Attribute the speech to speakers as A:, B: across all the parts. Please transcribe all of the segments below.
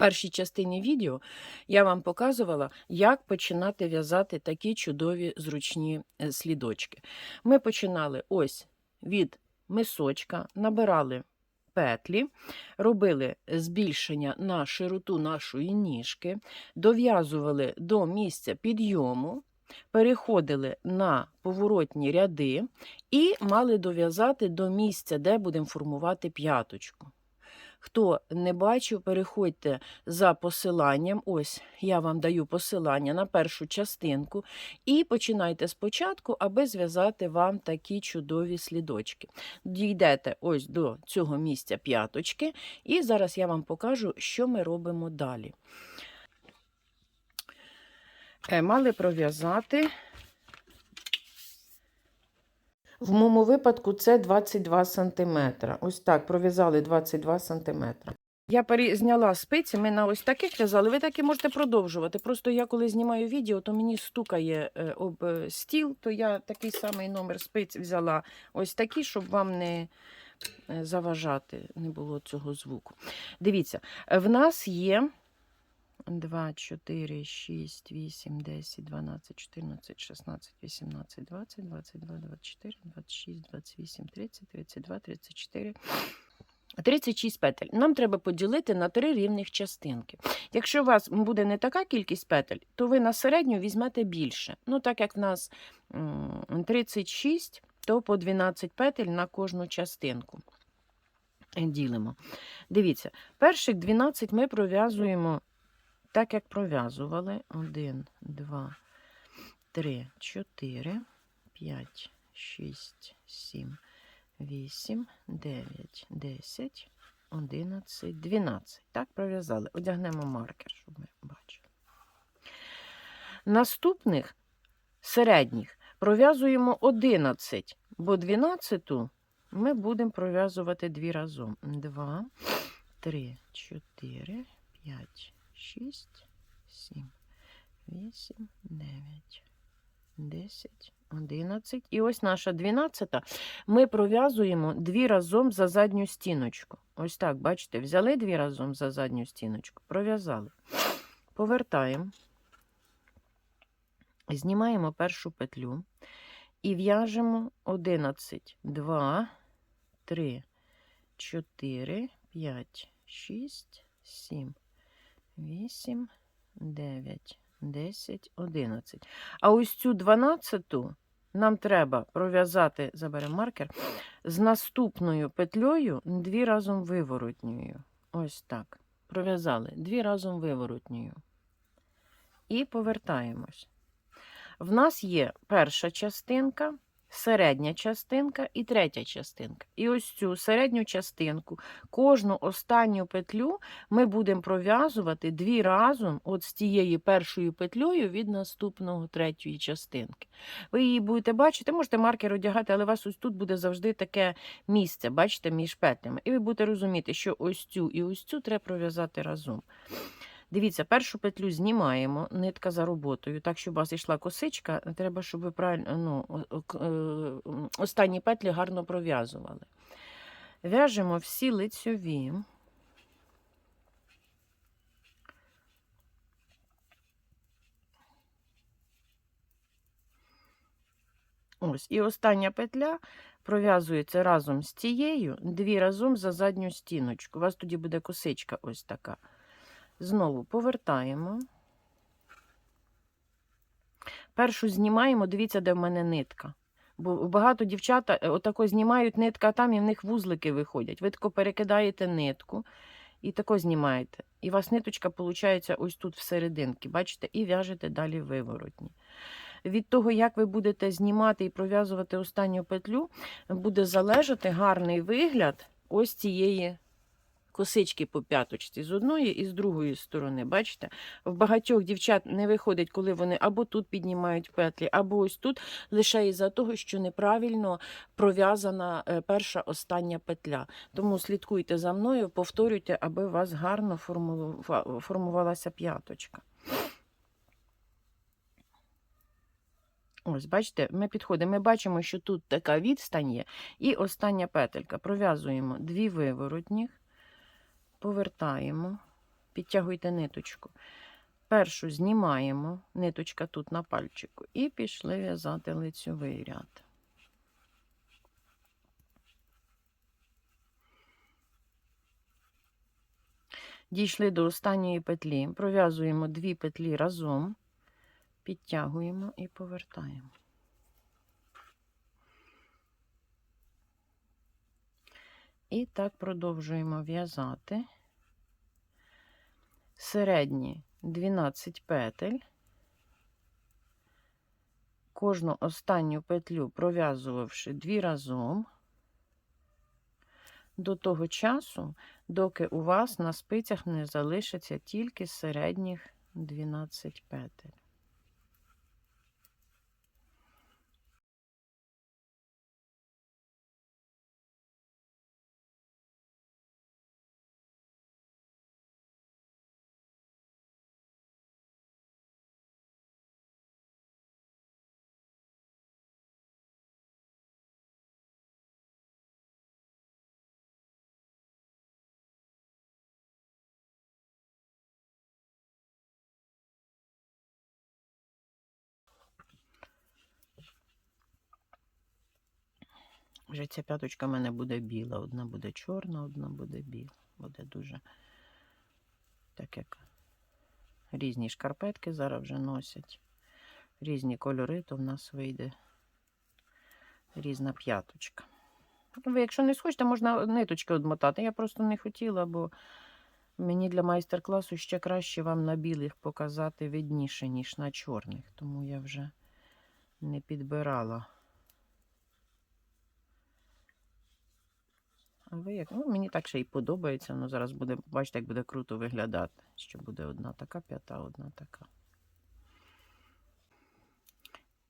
A: першій частині відео я вам показувала, як починати в'язати такі чудові зручні е, слідочки. Ми починали ось від мисочка, набирали петлі, робили збільшення на широту нашої ніжки, дов'язували до місця підйому. Переходили на поворотні ряди і мали дов'язати до місця, де будемо формувати п'яточку. Хто не бачив, переходьте за посиланням. Ось я вам даю посилання на першу частинку. І починайте спочатку, аби зв'язати вам такі чудові слідочки. Дійдете ось до цього місця п'яточки, і зараз я вам покажу, що ми робимо далі. Е, Мали пров'язати. В моєму випадку це 22 см. Ось так, пров'язали 22 см. Я зняла спиці, ми на ось таких в'язали. Ви так і можете продовжувати. Просто я коли знімаю відео, то мені стукає е, об е, стіл, то я такий самий номер спиць взяла ось такі, щоб вам не е, заважати, не було цього звуку. Дивіться, в нас є 2, 4, 6, 8, 10, 12, 14, 16, 18, 20, 22, 24, 26, 28, 30, 32, 34. 36 петель. Нам треба поділити на три рівних частинки. Якщо у вас буде не така кількість петель, то ви на середню візьмете більше. Ну, так як в нас 36, то по 12 петель на кожну частинку ділимо. Дивіться, перших 12 ми пров'язуємо так, як пров'язували. 1, 2, 3, 4, 5, 6, 7, 8, 9, 10, 11, 12. Так пров'язали. Одягнемо маркер, щоб ми бачили. Наступних середніх пров'язуємо 11, бо 12 ми будемо пров'язувати дві разом. 2, 3, 4, 5, 6, 7, 8, 9, 10, 11. І ось наша 12. Ми пров'язуємо дві разом за задню стіночку. Ось так, бачите, взяли дві разом за задню стіночку, пров'язали. Повертаємо, знімаємо першу петлю і в'яжемо 11, 2, 3, 4, 5, 6, 7, 8, 9, 10, 11. А ось цю 12 нам треба пров'язати, заберемо маркер, з наступною петлею дві разом виворотньою. Ось так. Пров'язали дві разом виворотньою. І повертаємось. В нас є перша частинка, середня частинка і третя частинка. І ось цю середню частинку, кожну останню петлю ми будемо пров'язувати дві разом от з тією першою петлею від наступного третьої частинки. Ви її будете бачити, можете маркер одягати, але у вас ось тут буде завжди таке місце, бачите, між петлями. І ви будете розуміти, що ось цю і ось цю треба пров'язати разом. Дивіться, першу петлю знімаємо, нитка за роботою. Так, щоб у вас йшла косичка, треба, щоб ви правильно ну, о- к- е, останні петлі гарно пров'язували. В'яжемо всі лицьові. Ось, і остання петля пров'язується разом з тією, дві разом за задню стіночку. У вас тоді буде косичка ось така. Знову повертаємо. Першу знімаємо, дивіться, де в мене нитка. Бо багато дівчата е, отако знімають нитка, а там і в них вузлики виходять. Ви тако перекидаєте нитку і тако знімаєте. І у вас ниточка виходить ось тут всерединки, бачите, і в'яжете далі виворотні. Від того, як ви будете знімати і пров'язувати останню петлю, буде залежати гарний вигляд ось цієї косички по п'яточці з одної і з другої сторони. Бачите? В багатьох дівчат не виходить, коли вони або тут піднімають петлі, або ось тут, лише із-за того, що неправильно пров'язана е, перша остання петля. Тому слідкуйте за мною, повторюйте, аби у вас гарно формувалася п'яточка. Ось, бачите, ми підходимо, ми бачимо, що тут така відстань є. І остання петелька. Пров'язуємо дві виворотніх, повертаємо, підтягуйте ниточку. Першу знімаємо, ниточка тут на пальчику, і пішли в'язати лицьовий ряд. Дійшли до останньої петлі, пров'язуємо дві петлі разом, підтягуємо і повертаємо. І так продовжуємо в'язати середні 12 петель. Кожну останню петлю пров'язувавши дві разом до того часу, доки у вас на спицях не залишиться тільки середніх 12 петель. Вже ця п'яточка в мене буде біла. Одна буде чорна, одна буде біла. Буде дуже так як різні шкарпетки зараз вже носять. Різні кольори, то в нас вийде різна п'яточка. Ви, якщо не схочете, можна ниточки одмотати. Я просто не хотіла, бо мені для майстер-класу ще краще вам на білих показати видніше, ніж на чорних. Тому я вже не підбирала. Ви як? Ну, мені так ще й подобається. Ну, зараз буде, бачите, як буде круто виглядати. Що буде одна така п'ята, одна така.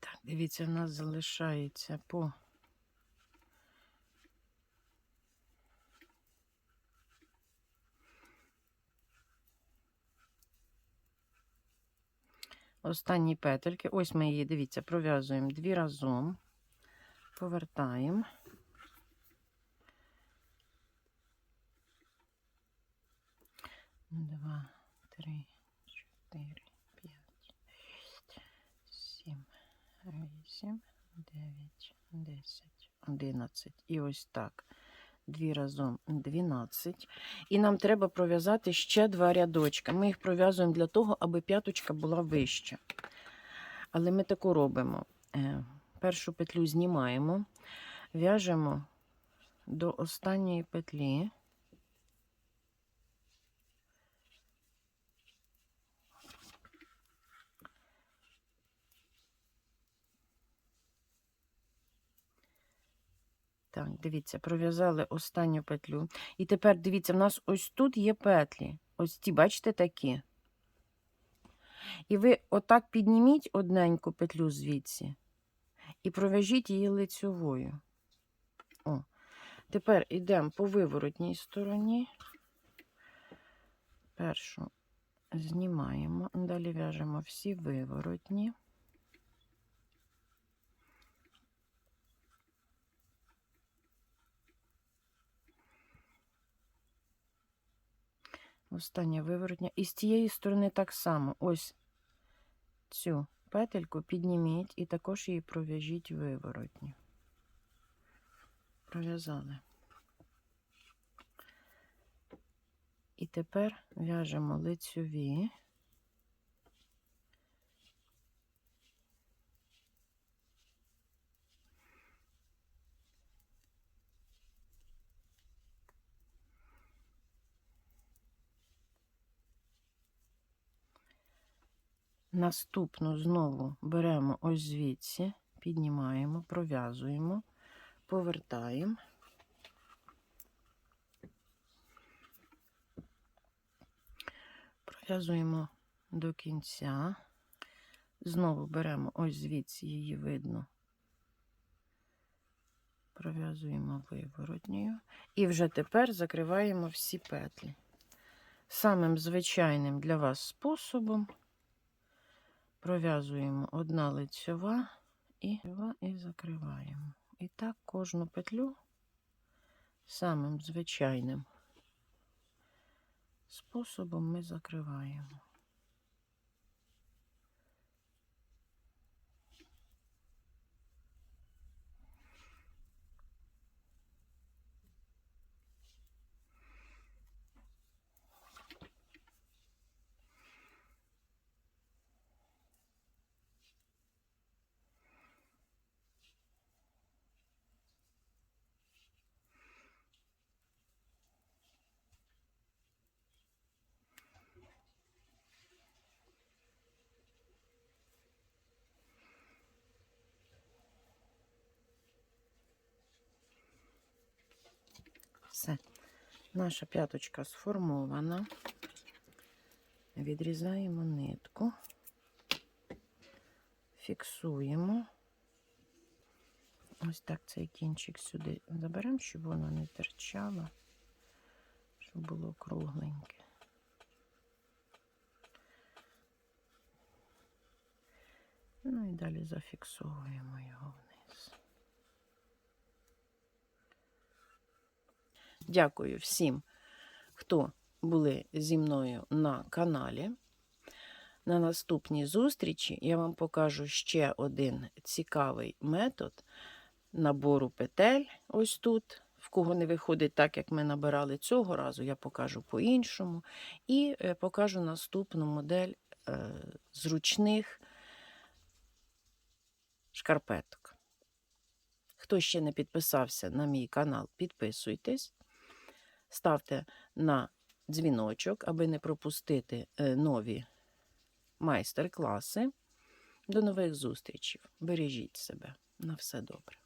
A: Так, дивіться, в нас залишається по. Останні петельки. Ось ми її, дивіться, пров'язуємо дві разом, повертаємо. Два, три, чотири, п'ять, шість, сім, вісім, дев'ять, десять, одинадцять. І ось так. Дві разом 12. І нам треба пров'язати ще два рядочка. Ми їх пров'язуємо для того, аби п'яточка була вища. Але ми таку робимо. Е, Першу петлю знімаємо, в'яжемо до останньої петлі. Так, дивіться, пров'язали останню петлю. І тепер дивіться, в нас ось тут є петлі. Ось ті, бачите, такі. І ви отак підніміть одненьку петлю звідси і пров'яжіть її лицьовою. О. Тепер йдемо по виворотній стороні. Першу знімаємо, далі в'яжемо всі виворотні. Остання виворотня. І з цієї сторони так само. Ось цю петельку підніміть і також її пров'яжіть виворотню. Пров'язали. І тепер в'яжемо лицьові. Наступну знову беремо ось звідси, піднімаємо, пров'язуємо, повертаємо. Пров'язуємо до кінця. Знову беремо ось звідси, її видно. Пров'язуємо виворотньою. І вже тепер закриваємо всі петлі. Самим звичайним для вас способом пров'язуємо одна лицьова і, і закриваємо. І так кожну петлю самим звичайним способом ми закриваємо. Все. Наша п'яточка сформована. Відрізаємо нитку, фіксуємо. Ось так цей кінчик сюди заберемо, щоб воно не терчало, щоб було кругленьке. Ну і далі зафіксовуємо його Дякую всім, хто були зі мною на каналі. На наступній зустрічі я вам покажу ще один цікавий метод набору петель. Ось тут. В кого не виходить так, як ми набирали цього разу, я покажу по-іншому. І е, покажу наступну модель е, зручних шкарпеток. Хто ще не підписався на мій канал, підписуйтесь, ставте на дзвіночок, аби не пропустити е, нові майстер-класи. До нових зустрічей. Бережіть себе. На все добре.